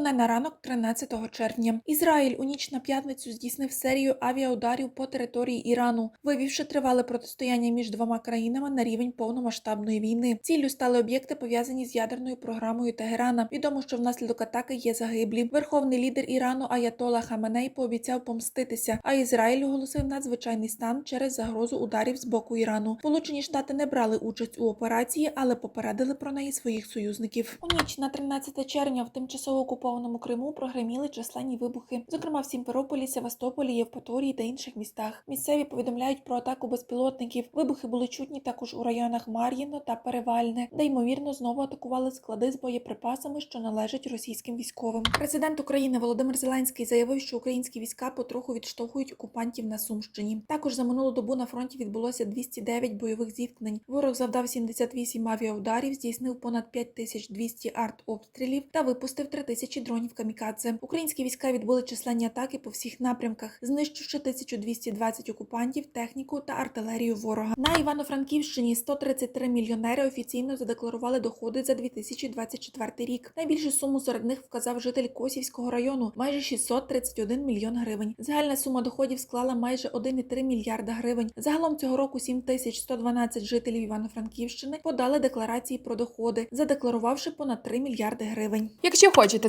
Головне на ранок 13 червня. Ізраїль у ніч на п'ятницю здійснив серію авіаударів по території Ірану, вивівши тривале протистояння між двома країнами на рівень повномасштабної війни. Ціллю стали об'єкти пов'язані з ядерною програмою Тегерана. Відомо, що внаслідок атаки є загиблі. Верховний лідер Ірану Аятола Хаменей пообіцяв помститися, а Ізраїль оголосив надзвичайний стан через загрозу ударів з боку Ірану. Сполучені Штати не брали участь у операції, але попередили про неї своїх союзників. У ніч на 13 червня в тимчасово окупованому Криму прогреміли численні вибухи, зокрема в Сімферополі, Севастополі, Євпаторії та інших містах. Місцеві повідомляють про атаку безпілотників. Вибухи були чутні також у районах Мар'їно та Перевальне, де ймовірно знову атакували склади з боєприпасами, що належать російським військовим. Президент України Володимир Зеленський заявив, що українські війська потроху відштовхують окупантів на Сумщині. Також за минулу добу на фронті відбулося 209 бойових зіткнень. Ворог завдав 78 авіаударів, здійснив понад 5200 артобстрілів та випустив 3000 дронів камікадзе. Українські війська відбули численні атаки по всіх напрямках, знищивши 1220 окупантів, техніку та артилерію ворога. На Івано-Франківщині 133 мільйонери офіційно задекларували доходи за 2024 рік. Найбільшу суму серед них вказав житель Косівського району майже 631 мільйон гривень. Загальна сума доходів склала майже 1,3 мільярда гривень. Загалом цього року 7112 жителів Івано-Франківщини подали декларації про доходи, задекларувавши понад 3 мільярди гривень. Якщо хочете